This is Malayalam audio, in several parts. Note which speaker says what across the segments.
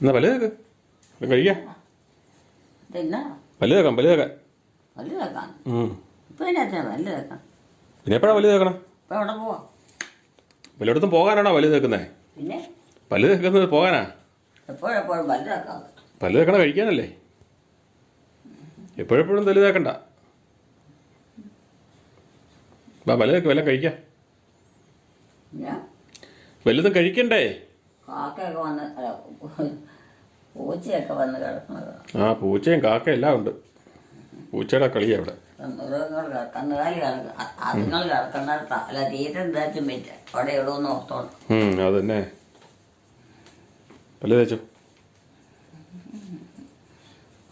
Speaker 1: എന്നാ പല്ല് തേക്ക് കഴിക്കാം. പല്ല് തേക്കാം പല്ല് തേക്കാം
Speaker 2: തേക്കാൻ
Speaker 1: പിന്നെ എപ്പോഴാണ് പല്ല് തേക്കണം? വല്ലയിടത്തും പോകാനാണോ പല്ല് തേക്കുന്നത്
Speaker 2: പിന്നെ?
Speaker 1: പല്ല് തേക്കുന്നത് പോകാനാ? പല്ല് തേക്കണ കഴിക്കാനല്ലേ? എപ്പോഴെപ്പോഴും പല്ല് തേക്കണ്ട. പല്ല് തേക്ക് വല്ലതും കഴിക്കാം. വല്ലതും കഴിക്കണ്ടേ?
Speaker 2: കാക്കയൊക്കെ വന്ന് അല്ല, പൂച്ചയൊക്കെ വന്ന് കിടക്കുന്നത്.
Speaker 1: ആ പൂച്ചയും കാക്ക എല്ലാം ഉണ്ട്. പൂച്ചയുടെ കളി അവിടെ.
Speaker 2: മൃഗങ്ങൾ കന്നുകാലി കിടക്ക അതുങ്ങൾ കിടക്കുന്നിടത്ത അല്ല തീരെ എന്താച്ചും പറ്റ അവിടെ ഇടുമെന്ന് ഓർത്തോണ്ട്.
Speaker 1: ഉം, അത് തേച്ചു?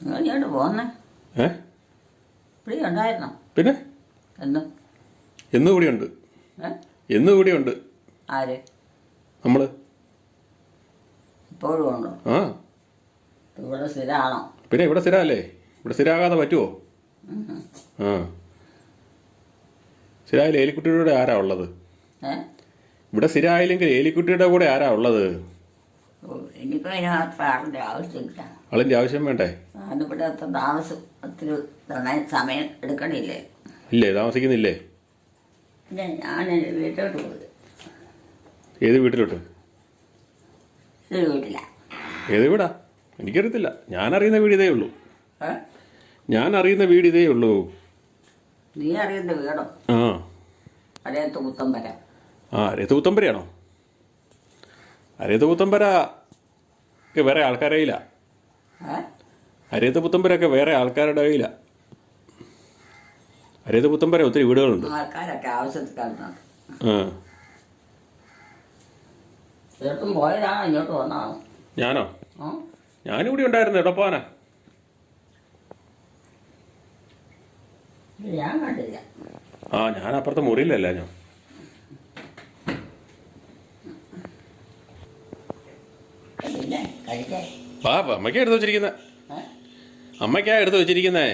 Speaker 2: നിങ്ങൾ ഇങ്ങോട്ട് പോന്നേ.
Speaker 1: ഏ?
Speaker 2: ഇവിടെ ഉണ്ടായിരുന്നോ?
Speaker 1: പിന്നെ?
Speaker 2: എന്ന്?
Speaker 1: എന്നും കൂടിയുണ്ട്
Speaker 2: ഏ?
Speaker 1: എന്നും കൂടിയുണ്ട്
Speaker 2: ആര്?
Speaker 1: നമ്മൾ
Speaker 2: ഇപ്പോഴും ഉണ്ടോ
Speaker 1: ആ
Speaker 2: ഇവിടെ സ്ഥിരമാണോ
Speaker 1: പിന്നെ ഇവിടെ സ്ഥിരമല്ലേ ഇവിടെ സ്ഥിരമാകാതെ പറ്റുമോ ആ. സ്ഥിരമായാലും ഏലിക്കുട്ടിയുടെ കൂടെ ആരാ ഉള്ളത്? ഇവിടെ സ്ഥിരമായില്ലെങ്കിൽ ഏലിക്കുട്ടിയുടെ കൂടെ ആരാ ഉള്ളത്?
Speaker 2: അളിന്റെ ഇനിയിപ്പോ ആവശ്യമില്ല.
Speaker 1: ആവശ്യം വേണ്ടേ?
Speaker 2: താമസം ഒത്തിരി സമയം എടുക്കണില്ലേ?
Speaker 1: ഇല്ലേ താമസിക്കുന്നില്ലേ?
Speaker 2: ഞാൻ വീട്ടിലോട്ട് പോയി.
Speaker 1: ഏത് വീട്ടിലോട്ട്?
Speaker 2: വീട്ടില
Speaker 1: ഏത് വീടാ? എനിക്കറിയത്തില്ല. ഞാൻ അറിയുന്ന വീട് ഇതേ ഉള്ളൂ. ഞാൻ അറിയുന്ന വീട് ഇതേ ഉള്ളൂ.
Speaker 2: നീ അറിയുന്ന വീടോ?
Speaker 1: ആ.
Speaker 2: അരയത്ത് കുത്തമ്പര
Speaker 1: ആ അരയത്ത് കുത്തമ്പരയാണോ അരയത്ത് പുത്തമ്പര ഒക്കെ വേറെ ആൾക്കാരെ
Speaker 2: ഇല്ല
Speaker 1: അരയത്ത് പുത്തമ്പരൊക്കെ വേറെ ആൾക്കാരുടെ കയ്യിലാ. അരയത്ത് പുത്തമ്പര ഒത്തിരി വീടുകളുണ്ട്.
Speaker 2: ആൾക്കാരൊക്കെ ആവശ്യത്തിൽ
Speaker 1: ആ.
Speaker 2: ചേർത്തും പോയതാ ഇങ്ങോട്ട് വന്നാ.
Speaker 1: ഞാനോ? ഞാനിവിടെ ഉണ്ടായിരുന്നു
Speaker 2: ഇത് ഞാൻ കണ്ടില്ല.
Speaker 1: ആ ഞാൻ അപ്പുറത്തെ മുറിയിലല്ല ഞാൻ.
Speaker 2: പാപ്പ
Speaker 1: വാ അമ്മയ്ക്കാ എടുത്ത് വെച്ചിരിക്കുന്നേ. അമ്മയ്ക്കാ എടുത്ത് വെച്ചിരിക്കുന്നേ.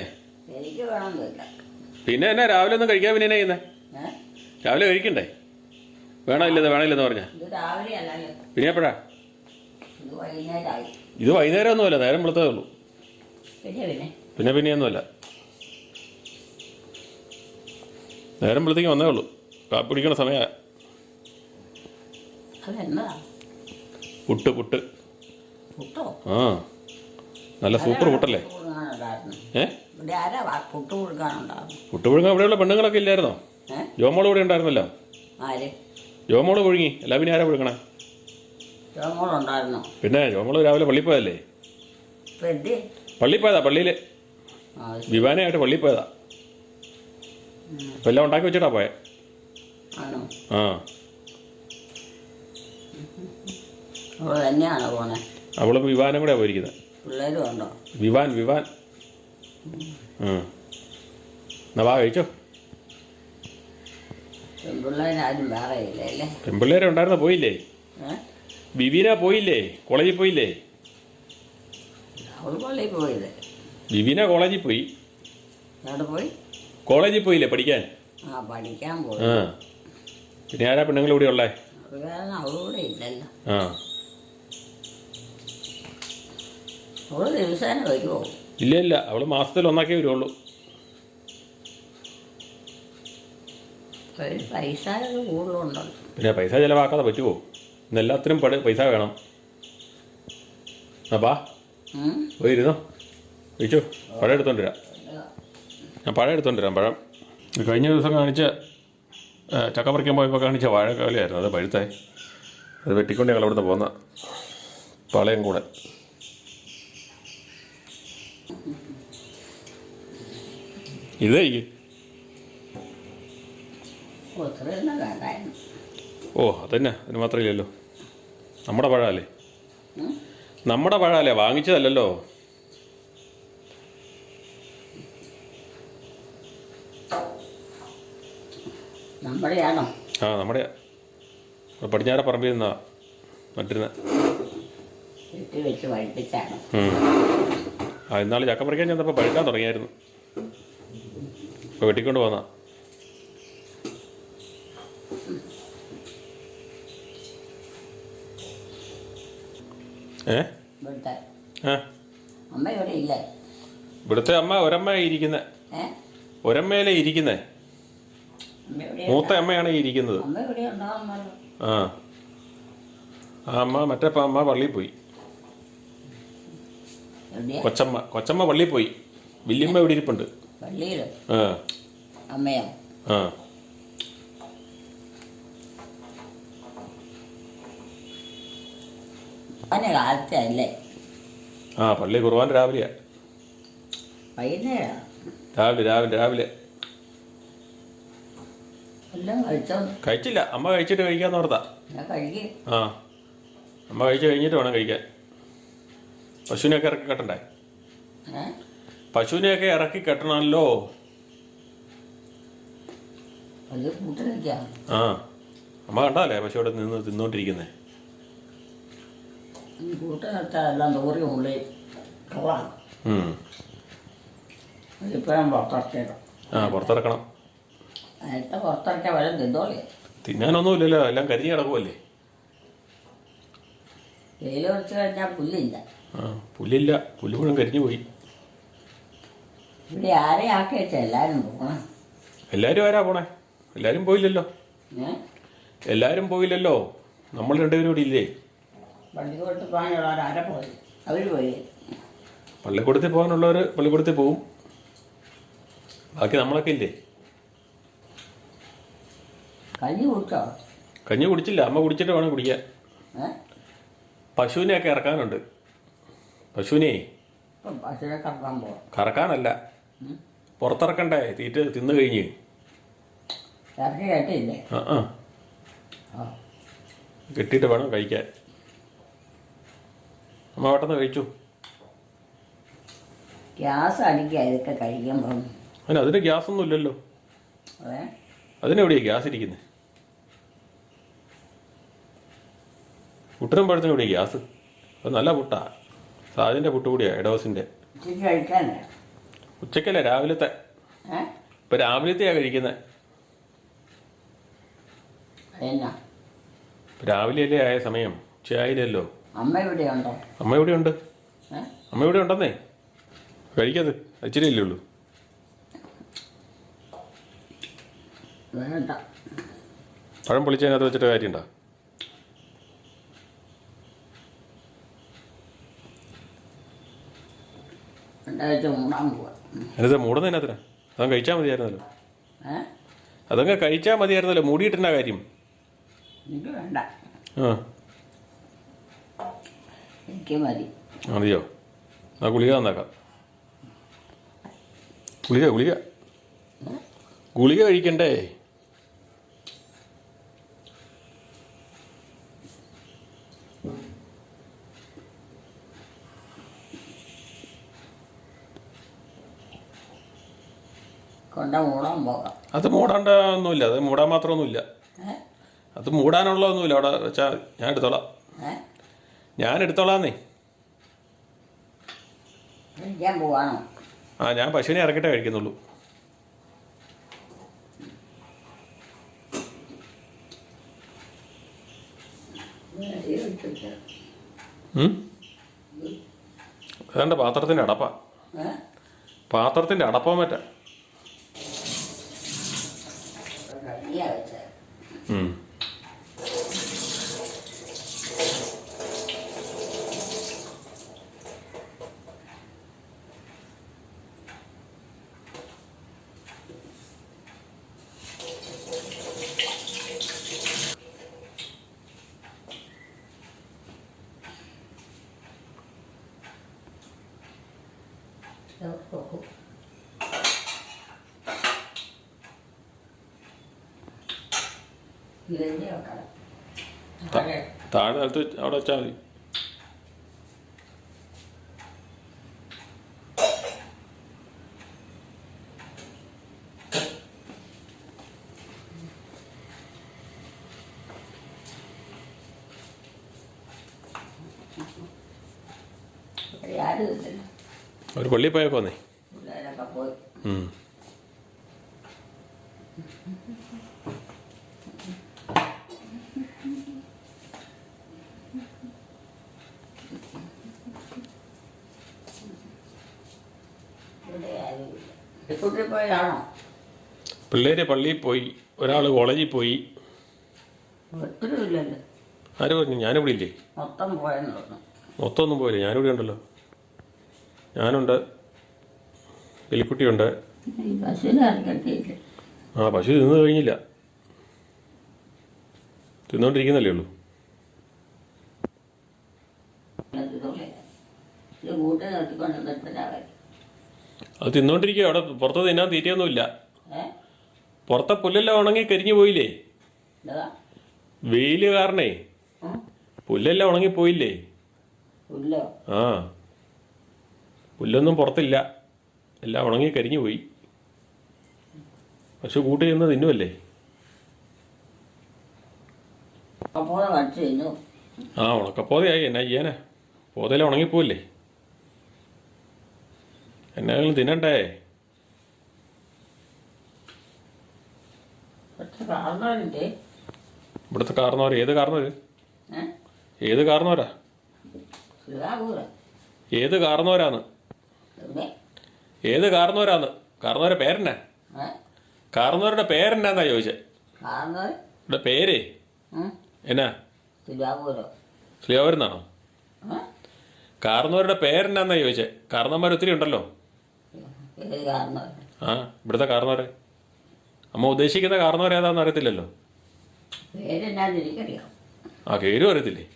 Speaker 1: പിന്നെ എന്നാ രാവിലെ ഒന്നും കഴിക്കാൻ പിന്നെ എന്നാ ചെയ്യുന്നേ? രാവിലെ കഴിക്കണ്ടേ? വേണമില്ലെന്ന് വേണമില്ലെന്ന് പറഞ്ഞ?
Speaker 2: രാവിലെ
Speaker 1: പിന്നെ എപ്പോഴാ?
Speaker 2: ഇത്
Speaker 1: വൈകുന്നേരം ഒന്നുമല്ല നേരം വെളുത്തതേ ഉള്ളൂ.
Speaker 2: പിന്നെ പിന്നെ.
Speaker 1: ഒന്നുമല്ല പിന്നെയൊന്നുമല്ല. നേരം വെളുത്തേക്ക് വന്നേ ഉള്ളൂ. കാപ്പി കുടിക്കണ സമയ പുട്ട് പുട്ട്. ആ. നല്ല സൂപ്പർ പുട്ടല്ലേ? ഏ?
Speaker 2: പുട്ട്
Speaker 1: പുഴുങ്ങാൻ ഇവിടെയുള്ള പെണ്ണുങ്ങളൊക്കെ ഇല്ലായിരുന്നോ? ജോമോൾ കൂടെ ഇവിടെ ഉണ്ടായിരുന്നല്ലോ? ജോമോൾ പുഴുങ്ങി. എല്ലാ പിന്നെ ആരാ പുഴുങ്ങണേ? പിന്നെ ജോമോൾ രാവിലെ പള്ളി പോയതല്ലേ?
Speaker 2: പെട്ടി
Speaker 1: പള്ളി പോയതാ പള്ളിയിൽ വിവാനായിട്ട് പള്ളി പോയതാ. ഇപ്പം എല്ലാം ഉണ്ടാക്കി വെച്ചിട്ടാ പോയെ.
Speaker 2: ആണോ?
Speaker 1: ആ.
Speaker 2: അവൾ തന്നെയാണോ പോണേ?
Speaker 1: അവളും വിവാനം കൂടെ പോയിരിക്കുന്നത്
Speaker 2: പിള്ളേരും ഉണ്ടോ
Speaker 1: വിവാൻ വിവാൻ. ആ. എന്നാ വാ കഴിച്ചോ.
Speaker 2: പെൺപിള്ളേരാരും വേറെ ഇല്ല അല്ലേ?
Speaker 1: പെൺപിള്ളേരെ ഉണ്ടായിരുന്ന പോയില്ലേ?
Speaker 2: ഏ?
Speaker 1: ബിബീന പോയില്ലേ? കോളേജിൽ പോയില്ലേ?
Speaker 2: അവൾ പള്ളിയിൽ
Speaker 1: ബിബീന കോളേജിൽ പോയി.
Speaker 2: പോയി?
Speaker 1: കോളേജിൽ പോയില്ലേ പഠിക്കാൻ?
Speaker 2: ആ പഠിക്കാൻ പോയി.
Speaker 1: ആ. പിന്നെ ആരാ പെണ്ണുങ്ങൾ ഇവിടെ ഉള്ളേ?
Speaker 2: അത് കാരണം അവളിവിടെ ഇല്ലല്ലോ.
Speaker 1: ആ.
Speaker 2: അവൾ ദിവസേന വരുമോ
Speaker 1: ഇല്ല ഇല്ല. അവൾ മാസത്തിൽ ഒന്നാക്കേ വരുള്ളൂ
Speaker 2: ഒരു പൈസ കൂടുതലുണ്ടല്ലോ.
Speaker 1: പിന്നെ പൈസ ചിലവാക്കാതെ പറ്റുമോ എല്ലാത്തിനും പട പൈസ വേണം.
Speaker 2: അപ്പാ?
Speaker 1: പോയി ഇരുന്നോ വിളിച്ചു പഴം എടുത്തോണ്ട് വരാം. ഞാൻ പഴം എടുത്തോണ്ട് വരാം പഴം. കഴിഞ്ഞ ദിവസം കാണിച്ച ചക്ക പറിക്കാൻ പോയപ്പോൾ കാണിച്ച വാഴക്കാലിയായിരുന്നു അത് പഴുത്തായി. അത് വെട്ടിക്കൊണ്ട് ഞങ്ങൾ അവിടുന്ന് പോന്ന പളയം കൂടെ. ഇത് കഴിക്ക്.
Speaker 2: ഒത്തിരിയൊന്നും വേണ്ടായിരുന്നു.
Speaker 1: ഓ അതന്നെ അതിന് മാത്രമില്ലല്ലോ നമ്മുടെ പഴമല്ലേ? നമ്മുടെ പഴമല്ലേ? വാങ്ങിച്ചതല്ലല്ലോ.
Speaker 2: നമ്മുടെയാണോ
Speaker 1: ആ നമ്മുടെ പടിഞ്ഞാറ പറമ്പിൽ നിന്നാ
Speaker 2: മറ്റിരുന്ന
Speaker 1: ആ ഇന്നാൾ ചക്ക പറിക്കാൻ ചെന്നപ്പോൾ പഴുക്കാൻ തുടങ്ങിയായിരുന്നു. ഇപ്പോൾ വെട്ടിക്കൊണ്ട് പോന്നാ.
Speaker 2: ഇവിടുത്തെ. അമ്മ ഇവിടെ ഇല്ലേ?
Speaker 1: ഇവിടുത്തെ അമ്മ ഒരമ്മ ഇരിക്കുന്നത്
Speaker 2: ഏ?
Speaker 1: ഒരമ്മയിലേ ഇരിക്കുന്നേ. മൂത്ത അമ്മയാണ് ഇരിക്കുന്നത്. ആ. ആ അമ്മ മറ്റേ അമ്മ പള്ളിയിൽ പോയി. കൊച്ചമ്മ. കൊച്ചമ്മ പള്ളിയിൽ പോയി. വല്യമ്മ ഇവിടെ ഇരിപ്പുണ്ട്? ആ. ആ.
Speaker 2: അതിന് കാലത്തെ അല്ലേ
Speaker 1: ആ പള്ളി കുർബാന രാവിലെയാ.
Speaker 2: വൈകുന്നേരം?
Speaker 1: രാവിലെ രാവിലെ രാവിലെ.
Speaker 2: എല്ലാം കഴിച്ചോ?
Speaker 1: കഴിച്ചില്ല. അമ്മ കഴിച്ചിട്ട് കഴിക്കാന്ന് ഓർത്താ.
Speaker 2: ഞാൻ കഴിക്കും.
Speaker 1: ആ അമ്മ കഴിച്ച് കഴിഞ്ഞിട്ട് വേണം കഴിക്കാൻ. പശുവിനെയൊക്കെ ഇറക്കി കെട്ടണ്ടേ?
Speaker 2: ഏ?
Speaker 1: പശുവിനെയൊക്കെ ഇറക്കി കെട്ടണമല്ലോ.
Speaker 2: അത് കൂട്ടി നിൽക്കാം
Speaker 1: ആ അമ്മ കണ്ടാലേ പശു അവിടെ നിന്ന് തിന്നോണ്ടിരിക്കുന്നേ.
Speaker 2: കൂട്ടി നിർത്താൻ എല്ലാം ദൂരെ ഉള്ളി കളാണ്
Speaker 1: ഉം.
Speaker 2: അതിപ്പോഴും പുറത്തിറക്കിയത്.
Speaker 1: ആ പുറത്തിറക്കണം.
Speaker 2: നേരത്തെ പുറത്തിറക്കിയ വെള്ളം തിന്നാനൊന്നും
Speaker 1: തിന്നാനൊന്നുമില്ലല്ലോ എല്ലാം കരിഞ്ഞു കിടക്കുമല്ലേ
Speaker 2: വെയിൽ കുറച്ച് കഴിഞ്ഞാൽ പുല്ലില്ല.
Speaker 1: ആ പുല്ലില്ല. പുല്ല് മുഴുവൻ കരിഞ്ഞു പോയി.
Speaker 2: ഇവിടെ ആരെ ആക്കി വെച്ചാൽ എല്ലാവരും പോകണം
Speaker 1: എല്ലാരും ആരാ പോണേ? എല്ലാരും പോയില്ലല്ലോ. എല്ലാരും പോയില്ലല്ലോ. നമ്മൾ രണ്ടുപേരും ഇവിടെ ഇല്ലേ?
Speaker 2: പള്ളിക്കൂടത്ത് പോകാനുള്ളവർ ആരെ പോയി? അവർ പോയി.
Speaker 1: പള്ളിക്കൂടത്തിൽ പോകാനുള്ളവർ പള്ളിക്കൂടത്തിൽ പോവും. ബാക്കി നമ്മളൊക്കെ ഇല്ലേ?
Speaker 2: കഞ്ഞി കുടിച്ചോ?
Speaker 1: കഞ്ഞി കുടിച്ചില്ല. അമ്മ കുടിച്ചിട്ട് വേണം കുടിക്കാൻ.
Speaker 2: പശുവിനെ
Speaker 1: പശുവിനെയൊക്കെ ഇറക്കാനുണ്ട്. പശുവിനെ?
Speaker 2: കറക്കാൻ
Speaker 1: കറക്കാനല്ല. പുറത്തിറക്കണ്ടേ? തീറ്റ തിന്നു കഴിഞ്ഞ്. കെട്ടിയിട്ട് വേണം കഴിക്കാൻ. അമ്മ പെട്ടെന്ന് കഴിച്ചു?
Speaker 2: ഗ്യാസ് അടിക്കുക ഇതൊക്കെ കഴിക്കുമ്പം.
Speaker 1: അതിന് അതിന് ഗ്യാസ് ഒന്നും ഇല്ലല്ലോ.
Speaker 2: അതെ
Speaker 1: അതിനെവിടെയാണ് ഗ്യാസ് ഇരിക്കുന്നത് പുട്ടിനും പഴത്തിനും എവിടെയാ ഗ്യാസ്? അത് നല്ല പുട്ടാ. സാദിന്റെ പുട്ട് കൂടിയാ ഇടവസിന്റെ
Speaker 2: ഉച്ചയ്ക്ക് കഴിക്കാനേ
Speaker 1: ഉച്ചക്കല്ലേ രാവിലത്തെ?
Speaker 2: ഏ?
Speaker 1: രാവിലത്തെയാ രാവിലത്തെയാണ് കഴിക്കുന്നത്
Speaker 2: എന്നാ
Speaker 1: രാവിലെയല്ലേ ആയ സമയം? ഉച്ചയായില്ലല്ലോ.
Speaker 2: അമ്മ ഇവിടെ ഉണ്ടോ
Speaker 1: അമ്മ ഇവിടെ ഉണ്ട് അമ്മ ഇവിടെ ഉണ്ടെന്നേ കഴിക്കത് ഇച്ചിരി അല്ലേ ഉള്ളൂ.
Speaker 2: വേണ്ട.
Speaker 1: പഴം പൊളിച്ചതിനകത്ത് വെച്ചിട്ട് കാര്യമുണ്ടോ? അതിനകത്ത് മൂടുന്നതിനകത്തിനാ അതങ്ങ് കഴിച്ചാൽ മതിയായിരുന്നല്ലോ. അതങ്ങ് കഴിച്ചാൽ മതിയായിരുന്നല്ലോ. മൂടിയിട്ടെന്നാ കാര്യം. ആ.
Speaker 2: എനിക്ക് മതി.
Speaker 1: മതിയോ? ആ ഗുളിക തന്നേക്കാം. ഗുളിക ഗുളിക. ഗുളിക കഴിക്കണ്ടേ?
Speaker 2: കൊണ്ട മൂടാൻ പോകാം.
Speaker 1: അത് മൂടാണ്ട ഒന്നുമില്ല അത് മൂടാൻ മാത്രമൊന്നുമില്ല. അത് മൂടാനുള്ള ഒന്നുമില്ല അവിടെ വെച്ചാൽ ഞാൻ എടുത്തോളാം. ഞാൻ എടുത്തോളാന്നേ
Speaker 2: കഴിക്കാൻ പോവാണോ?
Speaker 1: ആ ഞാൻ പശുവിനെ ഇറക്കിട്ടേ കഴിക്കുന്നുള്ളൂ? അതാണ്ട് പാത്രത്തിന്റെ അടപ്പാ? പാത്രത്തിന്റെ
Speaker 2: പാത്രത്തിന്റെ മറ്റേ?
Speaker 1: ത- താഴെ നിലത്ത് അവിടെ വെച്ചാൽ മതി. പിള്ളേർ പള്ളിയിൽ
Speaker 2: പോയപ്പോന്നേ
Speaker 1: പിള്ളേര് പള്ളിയിൽ പോയി ഒരാൾ കോളേജിൽ പോയി. ആര് പറഞ്ഞു? ഞാനിവിടെ ഇല്ലേ?
Speaker 2: മൊത്തം
Speaker 1: ഒന്നും പോയില്ല? ഞാനിവിടെ ഉണ്ടല്ലോ. ഞാനുണ്ട്. എലിക്കുട്ടിയുണ്ട്. ആ പശു തിന്നു കഴിഞ്ഞില്ല. തിന്നുകൊണ്ടിരിക്കുന്നല്ലേ ഉള്ളൂ. അത് തിന്നോണ്ടിരിക്കുക അവിടെ പുറത്ത് തിന്നാൻ തീറ്റയൊന്നുമില്ല. പുറത്തെ പുല്ലെല്ലാം ഉണങ്ങി കരിഞ്ഞു പോയില്ലേ? വെയിൽ കാരണേ? പുല്ലെല്ലാം ഉണങ്ങി
Speaker 2: പോയില്ലേ?
Speaker 1: ആ. പുല്ലൊന്നും പുറത്തില്ല. എല്ലാം ഉണങ്ങി കരിഞ്ഞു പോയി. പശു കൂട്ടി നിന്ന് തിന്നുമല്ലേ ആ ഉണക്കപ്പോതയായി എന്നാ ചെയ്യാനാ? പോതയിലെ ഉണങ്ങിപ്പോയില്ലേ എന്നാലും തിന്നണ്ടേ? ഇവിടുത്തെ കാരണവർ ഏത് കാരണവര് ഏത് കാരണവരാ ഏത് കാരണവരാന്ന് ഏത് കാർന്നോരാന്ന്? കാർന്നോരെ പേരെന്നാ? കാർന്നോരുടെ പേരെന്നാന്നാ ചോദിച്ചേ? ഇവിടെ പേരേ? എന്നാ?
Speaker 2: ശിവാപൂരോ
Speaker 1: കാർന്നോരുടെ പേരെന്നാന്നാ ചോദിച്ചേ? കാരണവന്മാർ ഒത്തിരി ഉണ്ടല്ലോ. ആ ഇവിടുത്തെ കാരണവരെ അമ്മ ഉദ്ദേശിക്കുന്ന കാരണവർ ഏതാണെന്ന് അറിയത്തില്ലല്ലോ. ആ പേരും അറിയത്തില്ലേ?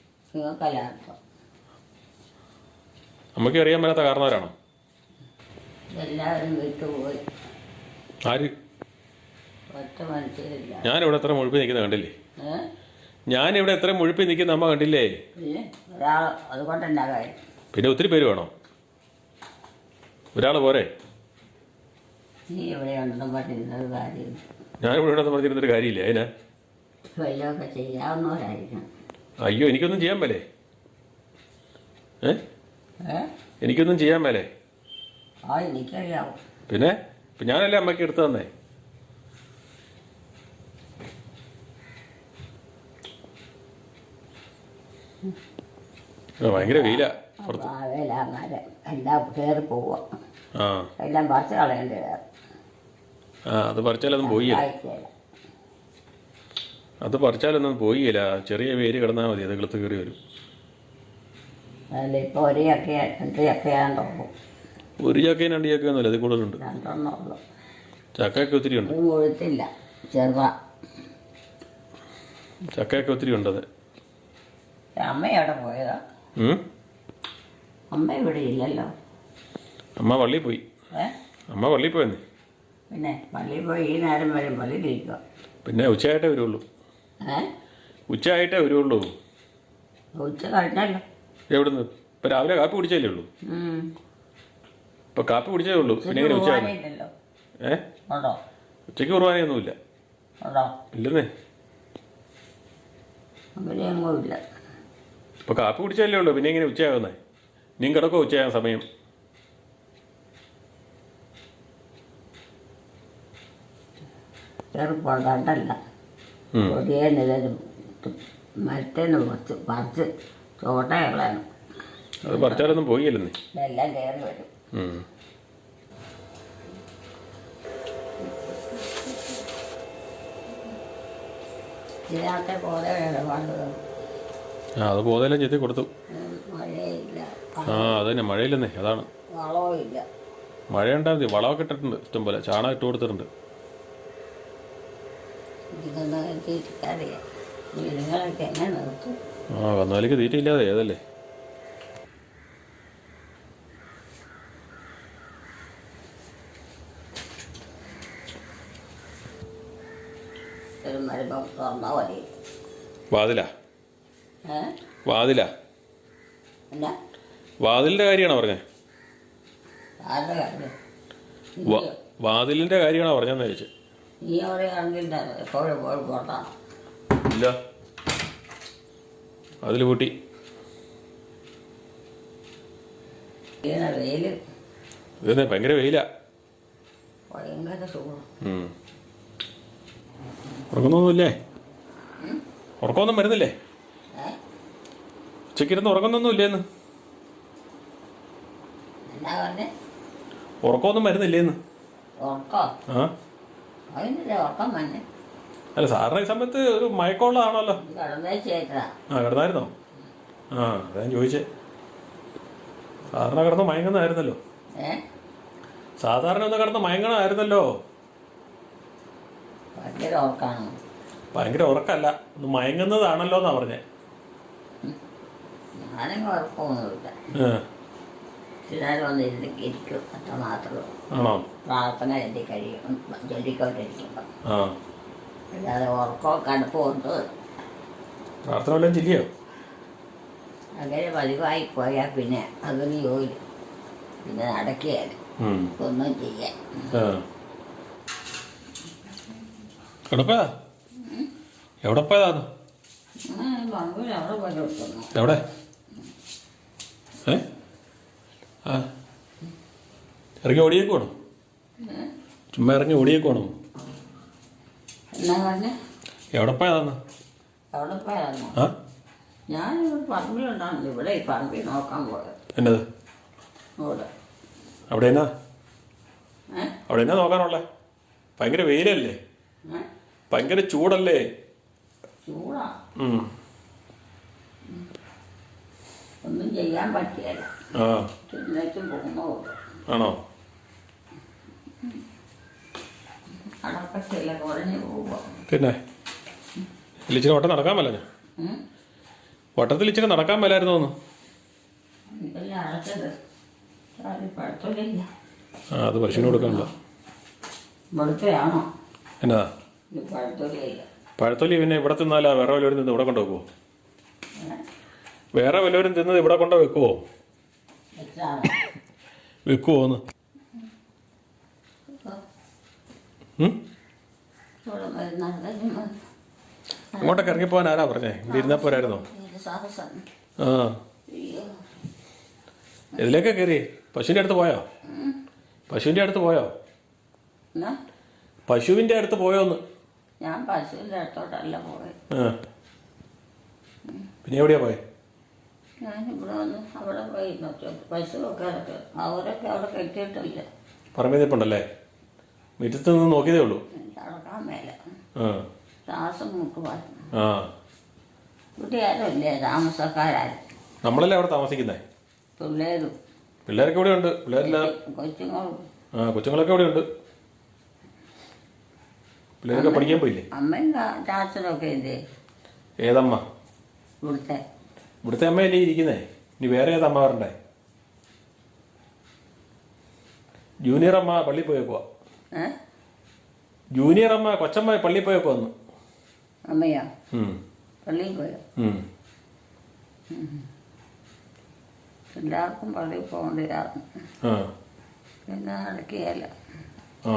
Speaker 1: അമ്മയ്ക്ക് അറിയാൻ മേലാത്ത കാരണവരാണോ
Speaker 2: എല്ലാവരും വിട്ടുപോയി.
Speaker 1: ആര്?
Speaker 2: ഒറ്റ മനുഷ്യരില്ല.
Speaker 1: ഞാനിവിടെ എത്ര മുഴുപ്പി നിൽക്കുന്ന കണ്ടില്ലേ?
Speaker 2: ഏ?
Speaker 1: ഞാനിവിടെ എത്ര മുഴുപ്പി നിൽക്കുന്ന അമ്മ കണ്ടില്ലേ?
Speaker 2: പിന്നെ ഒരാൾ അതുകൊണ്ട് എന്നാ കാര്യം.
Speaker 1: പിന്നെ ഒത്തിരി പേര് വേണോ? ഒരാൾ പോരെ?
Speaker 2: നീ ഇവിടെ ഉണ്ടെന്നും പറഞ്ഞിരുന്നത് കാര്യം.
Speaker 1: ഞാനിവിടെ ഇവിടെ പറഞ്ഞിരുന്നൊരു കാര്യമില്ല. അതിനാ?
Speaker 2: വല്ലതൊക്കെ ചെയ്യാവുന്നവരായിരിക്കണം.
Speaker 1: അയ്യോ എനിക്കൊന്നും ചെയ്യാൻ മേലേ. ഏ?
Speaker 2: ഏ?
Speaker 1: എനിക്കൊന്നും ചെയ്യാൻ മേലേ.
Speaker 2: ആ എനിക്കറിയാവും.
Speaker 1: പിന്നെ? ഇപ്പം ഞാനല്ലേ അമ്മയ്ക്ക് എടുത്തു തന്നേ. ഭയങ്കര വെയില പുറത്ത്.
Speaker 2: എല്ലാം കയറി
Speaker 1: ആ.
Speaker 2: എല്ലാം പറിച്ച് കളയേണ്ടി വരും.
Speaker 1: ആ അത് പറിച്ചാലൊന്നും പോയില്ല.
Speaker 2: ആഴ്ചയില്ല
Speaker 1: അത് പറിച്ചാലൊന്നും പോയില്ല. ചെറിയ വേര് കിടന്നാൽ മതി അത് കിളുത്ത് കയറി വരും.
Speaker 2: അതിൽ ഒരേ ഒക്കെ ഒക്കെ പോകും
Speaker 1: ഒരു ചക്കയും രണ്ട് ചക്കയും ഒന്നുമില്ല അത് കൂടുതലുണ്ട്. ചക്കയൊക്കെ ഒത്തിരി ഉണ്ട്.
Speaker 2: അത് കൊഴുത്തില്ല. ചെറുതാ
Speaker 1: ചക്കയൊക്കെ ഒത്തിരി ഉണ്ട് അത്.
Speaker 2: അമ്മ എവിടെ പോയതാ?
Speaker 1: ഉം?
Speaker 2: അമ്മ ഇവിടെ ഇല്ലല്ലോ.
Speaker 1: അമ്മ പള്ളിയിൽ പോയി.
Speaker 2: ഏ?
Speaker 1: അമ്മ പള്ളിയിൽ പോയെന്നേ.
Speaker 2: പിന്നെ പള്ളിയിൽ പോയി ഈ നേരം വരെ പള്ളിയിലിരിക്കുക
Speaker 1: പിന്നെ ഉച്ചയായിട്ടേ വരുള്ളൂ.
Speaker 2: ഏ?
Speaker 1: ഉച്ചയായിട്ടേ വരുള്ളൂ.
Speaker 2: ഉച്ച കഴിഞ്ഞല്ലോ.
Speaker 1: എവിടുന്ന്? ഇപ്പം രാവിലെ കാപ്പി കുടിച്ചല്ലേ ഉള്ളൂ.
Speaker 2: ഉം.
Speaker 1: ഇപ്പം കാപ്പി കുടിച്ചേ ഉള്ളൂ. പിന്നെ
Speaker 2: ഇങ്ങനെ
Speaker 1: എങ്ങനെ ഏ? ഉച്ചയ്ക്ക് കുർബാനയൊന്നുമില്ല
Speaker 2: ഉണ്ടോ?
Speaker 1: ഇല്ലെന്നേ. ഇപ്പൊ കാപ്പി കുടിച്ചല്ലേ ഉള്ളൂ. പിന്നെ ഇങ്ങനെ ഉച്ചയാകുന്നേ? നീ കിടക്കോ ഉച്ചയാകാൻ സമയം?
Speaker 2: ചെറുപ്പം കണ്ടല്ല മരത്തേന്ന് പറിച്ച് പറിച്ച്
Speaker 1: അത് പറിച്ചാലൊന്നും പോയില്ലെന്നേ.
Speaker 2: എല്ലാം കയറി വരും. ഇതിനകത്തെ പോലെ
Speaker 1: ആ അത് പോതെല്ലാം ചെത്തി കൊടുത്തു.
Speaker 2: മഴയില്ല.
Speaker 1: ആ അത് തന്നെ മഴയില്ലെന്നേ അതാണ്.
Speaker 2: വളവും ഇല്ല
Speaker 1: മഴ ഉണ്ടാൽ മതി വളമൊക്കെ ഇട്ടിട്ടുണ്ട് ഇഷ്ടംപോലെ. ചാണകം ഇട്ട് കൊടുത്തിട്ടുണ്ട്.
Speaker 2: ഇതൊന്നും എത്തിയിട്ടില്ല നിങ്ങളൊക്കെ എങ്ങനെ നിർത്തും?
Speaker 1: ആ കന്നുകാലിക്ക് തീറ്റയില്ലാതെ ഏതല്ലേ?
Speaker 2: ഒരു മരുഭം തുറന്നാൽ മതി.
Speaker 1: വാതിലാ?
Speaker 2: ഏ?
Speaker 1: വാതിലാ?
Speaker 2: എന്നാ?
Speaker 1: വാതിലിന്റെ കാര്യമാണോ പറഞ്ഞേ?
Speaker 2: ആരുടെ കാര്യം.
Speaker 1: വാ- വാതിലിന്റെ കാര്യമാണോ പറഞ്ഞതെന്ന് ചോദിച്ചത്
Speaker 2: നീ എവിടെയാണെങ്കിൽ എപ്പോഴും എപ്പോഴും പുറത്താണ്
Speaker 1: ഇല്ല. അതിൽ കൂട്ടി
Speaker 2: ഇങ്ങനെ വെയിൽ
Speaker 1: ഇതന്നെ ഭയങ്കര വെയിലാ.
Speaker 2: ഭയങ്കര സുഖം
Speaker 1: ഉം. ഉറങ്ങുന്നൊന്നുമില്ലേ? ഉറക്കമൊന്നും വരുന്നില്ലേ?
Speaker 2: ഉച്ചക്കിരുന്ന് ഉറങ്ങുന്നൊന്നുമില്ലേന്ന്?
Speaker 1: ഉറക്കമൊന്നും വരുന്നില്ലേന്ന്? അല്ല സാറിന് ഈ സമയത്ത് ഒരു മയക്കമുള്ളതാണല്ലോ. ആ കിടന്നായിരുന്നോ? ആ അതാ ഞാൻ ചോദിച്ചേ. സാറിന് കിടന്ന് മയങ്ങുന്നതായിരുന്നല്ലോ. സാധാരണ ഒന്ന് കിടന്ന് മയങ്ങണമായിരുന്നല്ലോ
Speaker 2: ഭയങ്കര
Speaker 1: ഉറക്കല്ല ഒന്ന് മയങ്ങുന്നതാണല്ലോ എന്നാ പറഞ്ഞേ.
Speaker 2: ഞാനും ഉറക്കമൊന്നുമില്ല.
Speaker 1: ആ,
Speaker 2: ചിലർ വന്ന് ഇരുന്ന് ഇരിക്കും അത്ര മാത്രമേ
Speaker 1: ആണോ?
Speaker 2: പ്രാർത്ഥന എഴുതി കഴിയും ചൊല്ലിക്കൊണ്ടിരിക്കുമ്പോൾ
Speaker 1: ആ.
Speaker 2: അല്ലാതെ ഉറക്കമോ ഉണ്ട്.
Speaker 1: പ്രാർത്ഥന വല്ലതും ചില്ലയോ?
Speaker 2: അങ്ങനെ പതിവായി പോയാൽ പിന്നെ അതൊരു ജോലി പിന്നെ നടക്കുകയാൽ
Speaker 1: ഉം.
Speaker 2: ഒന്നും ചെയ്യാൻ.
Speaker 1: ആ എവിടെ എവിടെ പോയതാന്ന്
Speaker 2: പറമ്പിൽ അവിടെ പോയി കൊടുക്കുന്നു
Speaker 1: എവിടെ? ഏ? ആ. ഇറങ്ങി ഓടിയേക്കുവാണോ ചുമ്മാ ഇറങ്ങി ഓടിയേക്കുവാണോ എവിടെ പോയതാന്ന്? ആ?
Speaker 2: പറമ്പിലുണ്ടാകുന്നു ഇവിടെ ഈ പറമ്പിൽ നോക്കാൻ പോയത്.
Speaker 1: എന്നത്? അവിടെ എന്നാ? അവിടെ എന്നാ നോക്കാനുള്ളേ? ഭയങ്കര വെയിലല്ലേ? ഭയങ്കര ചൂടല്ലേ.
Speaker 2: ഒന്നും ചെയ്യാൻ പറ്റിയല്ല.
Speaker 1: ആണോ? പിന്നെ? ഇച്ചിരി ഓട്ടം നടക്കാൻ മേല ഓട്ടത്തിൽ ഇച്ചിരി നടക്കാൻ മേലായിരുന്നു ഒന്ന്?
Speaker 2: അത് പഴത്തില്ല
Speaker 1: ആ അത് പശുവിന്
Speaker 2: കൊടുക്കണ്ടോ എന്നാ?
Speaker 1: പഴത്തൊലി പിന്നെ ഇവിടെ തിന്നാലാ? വേറെ വല്ലവരും തിന്ന് ഇവിടെ കൊണ്ടുവെക്കുമോ വേറെ വല്ലവരും തിന്നത് ഇവിടെ കൊണ്ട് എന്ന്? ഉം? അങ്ങോട്ടൊക്കെ ഇറങ്ങിപ്പോവാൻ ആരാ പറഞ്ഞേ? ഇവിടെ ഇരുന്നാ പോരായിരുന്നോ? ആ. ഇതിലേക്ക് കയറി പശുവിന്റെ അടുത്ത് പോയോ? പശുവിന്റെ അടുത്ത് പോയോ?
Speaker 2: പശുവിന്റെ
Speaker 1: പശുവിന്റെ അടുത്ത് പോയോ ഒന്ന്
Speaker 2: ഞാൻ പശുവിന്റെ അടുത്തോട്ടല്ല പോയത്
Speaker 1: പിന്നെ എവിടെയാ പോയെ?
Speaker 2: ഞാൻ ഇവിടെ വന്ന് അവിടെ പോയി പശുവൊക്കെ അവരൊക്കെ അവിടെ കെട്ടിയിട്ടില്ല.
Speaker 1: പറമ്പിൽ നിൽപ്പുണ്ടല്ലേ? മുറ്റത്ത് നിന്ന് നോക്കിയതേ ഉള്ളൂ.
Speaker 2: എനിക്ക് അടക്കാൻ മേല ശ്വാസം
Speaker 1: ആ.
Speaker 2: ഇവിടെ ആരും ഇല്ലേ താമസക്കാരും
Speaker 1: നമ്മളല്ലേ അവിടെ താമസിക്കുന്നേ?
Speaker 2: പിള്ളേരും.
Speaker 1: പിള്ളേരൊക്കെ ഇവിടെ ഉണ്ട് പിള്ളേരെല്ലാം
Speaker 2: കൊച്ചുങ്ങളും.
Speaker 1: ആ കൊച്ചുങ്ങളൊക്കെ ഇവിടെ ഉണ്ട് പിള്ളേരൊക്കെ പഠിക്കാൻ പോയില്ലേ?
Speaker 2: അമ്മയും കാ- ചാച്ചനൊക്കെ ഇല്ലേ
Speaker 1: ഏതമ്മ?
Speaker 2: ഇവിടുത്തെ.
Speaker 1: ഇവിടുത്തെ അമ്മയല്ലേ ഇരിക്കുന്നേ? ഇനി വേറെ ഏത് അമ്മ വരണ്ടേ? ജൂനിയർ അമ്മ പള്ളി പോയേക്കുവാ ജൂനിയർ അമ്മ കൊച്ചമ്മ പള്ളി പോയേക്കുവാ ഒന്ന്
Speaker 2: അമ്മയാ? പള്ളിയിൽ പോയോ. എല്ലാവർക്കും പള്ളിയിൽ പോകേണ്ടതായിരുന്നു
Speaker 1: ആ.
Speaker 2: പിന്നെ നടക്കുകയല്ല.
Speaker 1: ആ.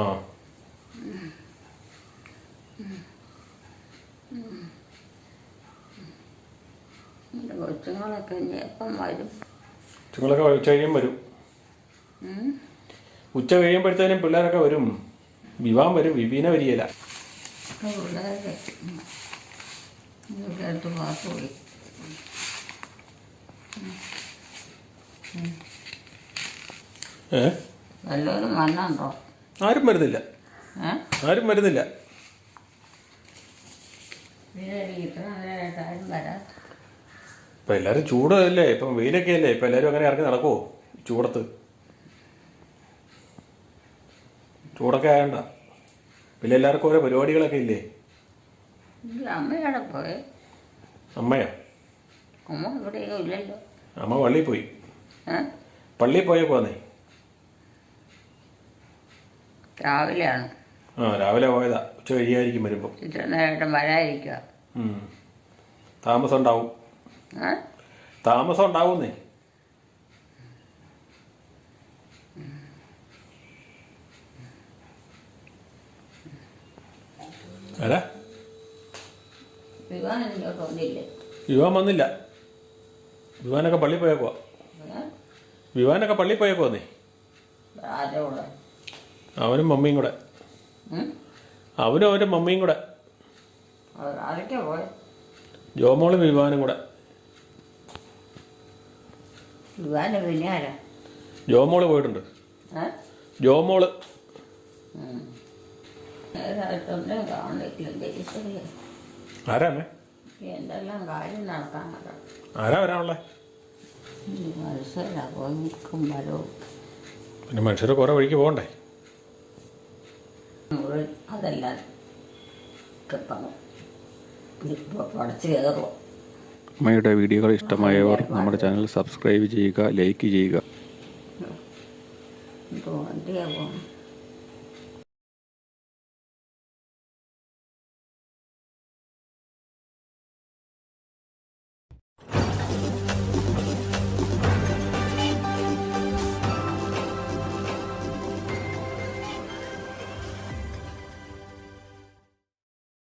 Speaker 2: കൊച്ചുങ്ങളൊക്കെ ഇനി എപ്പം വരും?
Speaker 1: കൊച്ചുങ്ങളൊക്കെ ഉച്ച കഴിയും വരും? ഉച്ച കഴിയുമ്പോഴത്തേനും പിള്ളേരൊക്കെ വരും. വിവാഹം വരും. വിപീന വരികയില്ല.
Speaker 2: പിള്ളേരൊക്കെ പാസ് പോയി.
Speaker 1: ഏ?
Speaker 2: വന്നുണ്ടോ
Speaker 1: ആരും വരുന്നില്ല. ആരും വരുന്നില്ല
Speaker 2: പിന്നെ ഇത്ര നേരമായിട്ട് ആരും വരാത്ത
Speaker 1: ഇപ്പം എല്ലാവരും ചൂടല്ലേ? ഇപ്പം വെയിലൊക്കെ അല്ലേ ഇപ്പം എല്ലാവരും അങ്ങനെ ഇറങ്ങി നടക്കുമോ ചൂടത്ത്. ചൂടൊക്കെ ആയണ്ട. പിന്നെ എല്ലാവർക്കും ഓരോ പരിപാടികളൊക്കെ ഇല്ലേ?
Speaker 2: അമ്മയാ അമ്മയുടെ പോയി?
Speaker 1: അമ്മയോ?
Speaker 2: അമ്മ ഇവിടെയോ ഇല്ലല്ലോ.
Speaker 1: അമ്മ പള്ളിയിൽ പോയി.
Speaker 2: പള്ളി
Speaker 1: പള്ളിയിൽ പോയേക്കുവാന്നേ
Speaker 2: രാവിലെയാണ്.
Speaker 1: ആ രാവിലെ പോയതാ. ഉച്ച കഴിയായിരിക്കും വരുമ്പോൾ
Speaker 2: ഇത്ര വരാതിരിക്കുക
Speaker 1: താമസം ഉണ്ടാവും. താമസം ഉണ്ടാവുന്നേ. ആരാ
Speaker 2: വിവാഹം ഇങ്ങോട്ട് വന്നില്ലേ
Speaker 1: വിവാൻ വന്നില്ല. വിവാനൊക്കെ പള്ളി പോയേക്കുവാ.
Speaker 2: ഏ?
Speaker 1: വിവാനൊക്കെ പള്ളി പോയേക്കുവാന്നേ.
Speaker 2: ആരുടെ
Speaker 1: അവനും മമ്മിയും കൂടെ.
Speaker 2: ഉം?
Speaker 1: അവനും അവന്റെ മമ്മിയും കൂടെ. ജോമോളും വിവാനും കൂടെ. ജോമോൾ പോയിട്ടുണ്ട്.
Speaker 2: ജോമോൾ. ആരാമേ
Speaker 3: എന്തെല്ലാം കാര്യം നടക്കാനൊക്കെ
Speaker 2: ആരാ വരാനുള്ളേ? പിന്നെ മനുഷ്യർ കുറേ വഴിക്ക് പോകണ്ടേ?
Speaker 3: അതെല്ലാം
Speaker 1: അമ്മയുടെ വീഡിയോകൾ ഇഷ്ടമായവർ നമ്മുടെ ചാനൽ സബ്സ്ക്രൈബ് ചെയ്യുക ലൈക്ക് ചെയ്യുക.